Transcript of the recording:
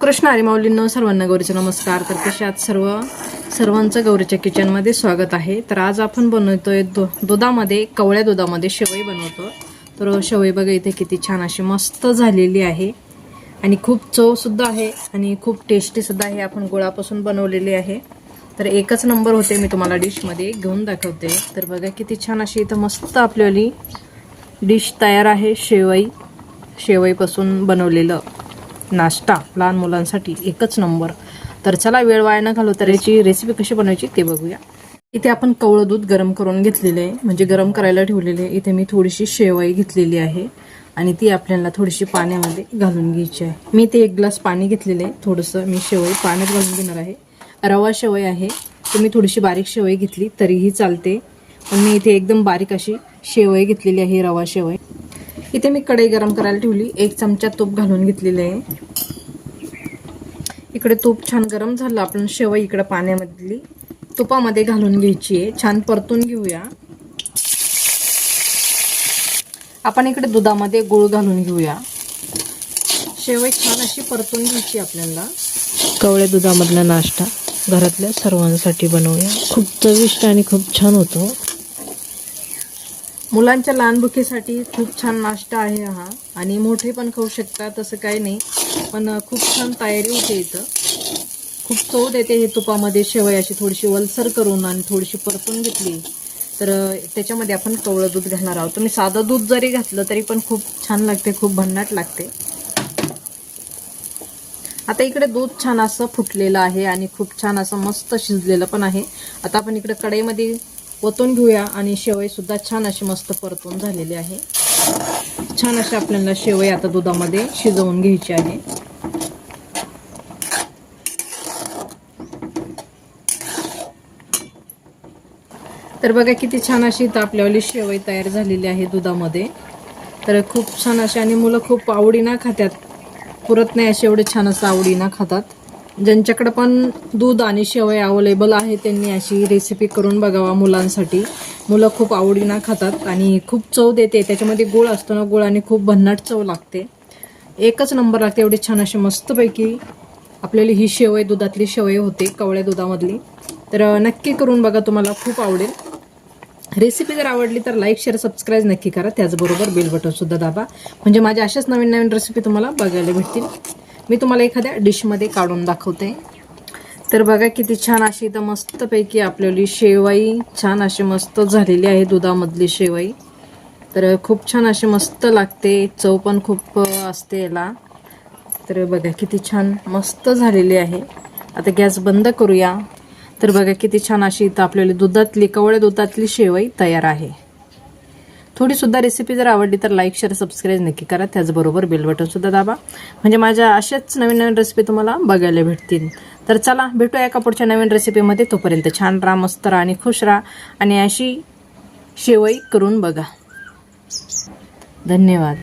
कृष्ण आणि माऊलींनो सर्वांना गौरीचे नमस्कार. तर तशात सर्व? सर्वांचं गौरीच्या किचनमध्ये स्वागत आहे. तर आज आपण बनवतोय दु दुधामध्ये कवळ्या दुधामध्ये शेवई बनवतो. तर शेवई बघा इथे किती छान अशी मस्त झालेली आहे. आणि खूप चवसुद्धा आहे आणि खूप टेस्टीसुद्धा आहे. आपण गुळापासून बनवलेली आहे. तर एकच नंबर होते मी तुम्हाला डिशमध्ये घेऊन दाखवते. तर बघा किती छान अशी इथं मस्त आपल्याली डिश तयार आहे. शेवई शेवईपासून बनवलेलं. नाश्ता लहान मुलांसाठी एकच नंबर. तर चला वेळ वाया न घालू तर याची रेसिपी कशी बनवायची ते बघूया. इथे आपण कवळं दूध गरम करून घेतलेले आहे. म्हणजे गरम करायला ठेवलेले आहे. इथे मी थोडीशी शेवई घेतलेली आहे. आणि ती आपल्याला थोडीशी पाण्यामध्ये घालून घ्यायची आहे. मी ते एक ग्लास पाणी घेतलेले आहे. थोडंसं मी शेवई पाण्यात घालून घेणार आहे. रवा शेवई आहे. तुम्ही थोडीशी बारीक शेवई घेतली तरीही चालते. पण मी इथे एकदम बारीक अशी शेवई घेतलेली आहे रवा शेवई. इथे मी कढई गरम करायला ठेवली. एक चमचा तूप घालून घेतलेलं आहे. इकडे तूप छान गरम झालं. आपण शेवई इकडे पाण्यामधली तुपामध्ये घालून घ्यायची आहे. छान परतून घेऊया. आपण इकडे दुधामध्ये गुळ घालून घेऊया. शेवई छान अशी परतून घ्यायची आपल्याला. कवळ्या दुधामधला नाश्ता घरातल्या सर्वांसाठी बनवूया. खूप चविष्ट आणि खूप छान होतो. मुलांच्या लहान भुकेसाठी खूप छान नाश्ता आहे हा. आणि मोठे पण खाऊ शकतात तसं काही नाही. पण खूप छान तयारी होते इथं. खूप चव देते हे तुपामध्ये शेवयाची अशी थोडीशी वलसर करून आणि थोडीशी परतून घेतली. तर त्याच्यामध्ये आपण कवळं दूध घालणार आहोत. तुम्ही साधं दूध जरी घातलं तरी पण खूप छान लागते खूप भन्नाट लागते. आता इकडे दूध छान असं फुटलेलं आहे आणि खूप छान असं मस्त शिजलेलं पण आहे. आता आपण इकडे कढईमध्ये ओतून घेऊया आणि शेवईसुद्धा छान अशी मस्त परतून झालेली आहे. छान अशी आपल्याला शेवई आता दुधामध्ये शिजवून घ्यायची आहे. तर बघा किती छान अशी इथं आपल्यावाली शेवई तयार झालेली आहे दुधामध्ये. तर खूप छान अशी आणि मुलं खूप आवडीनं खात्यात. पुरत नाही असे एवढे छान असं आवडीनं खातात. ज्यांच्याकडे पण दूध आणि शेवया अवेलेबल आहे त्यांनी अशी रेसिपी करून बघावा मुलांसाठी. मुलं खूप आवडीनं खातात आणि खूप चव देते. त्याच्यामध्ये गुळ असतो ना गुळाने खूप भन्नाट चव लागते. एकच नंबर लागते एवढी छान अशी मस्तपैकी आपल्याला ही शेवय दुधातली शेवय होते कवळ्या दुधामधली. तर नक्की करून बघा तुम्हाला खूप आवडेल. रेसिपी जर आवडली तर लाईक शेअर सबस्क्राईब नक्की करा. त्याचबरोबर बेल बटनसुद्धा दाबा. म्हणजे माझ्या अशाच नवीन नवीन रेसिपी तुम्हाला बघायला भेटतील. मी तुम्हाला एखाद्या डिशमध्ये काढून दाखवते. तर बघा किती छान अशी इथं मस्तपैकी आपल्याली शेवाई छान अशी मस्त झालेली आहे दुधामधली शेवाई. तर खूप छान अशी मस्त लागते चव पण खूप असते याला. तर बघा किती छान मस्त झालेली आहे. आता गॅस बंद करूया. तर बघा किती छान अशी इथं आपल्याला दुधातली कवळ्या दुधातली शेवई तयार आहे. थोडी सुद्धा रेसिपी जर आवडली तर लाईक शेअर सबस्क्राईब नक्की करा. त्याचबरोबर बेल बटन सुद्धा दाबा. म्हणजे माझ्या अशाच नवीन नवीन रेसिपी तुम्हाला बघायला भेटतील. तर चला भेटूया एका पुढच्या नवीन रेसिपीमध्ये तोपर्यंत छान राहा मस्त राहा आणि खुश राहा. आणि अशी शेवई करून बघा. धन्यवाद.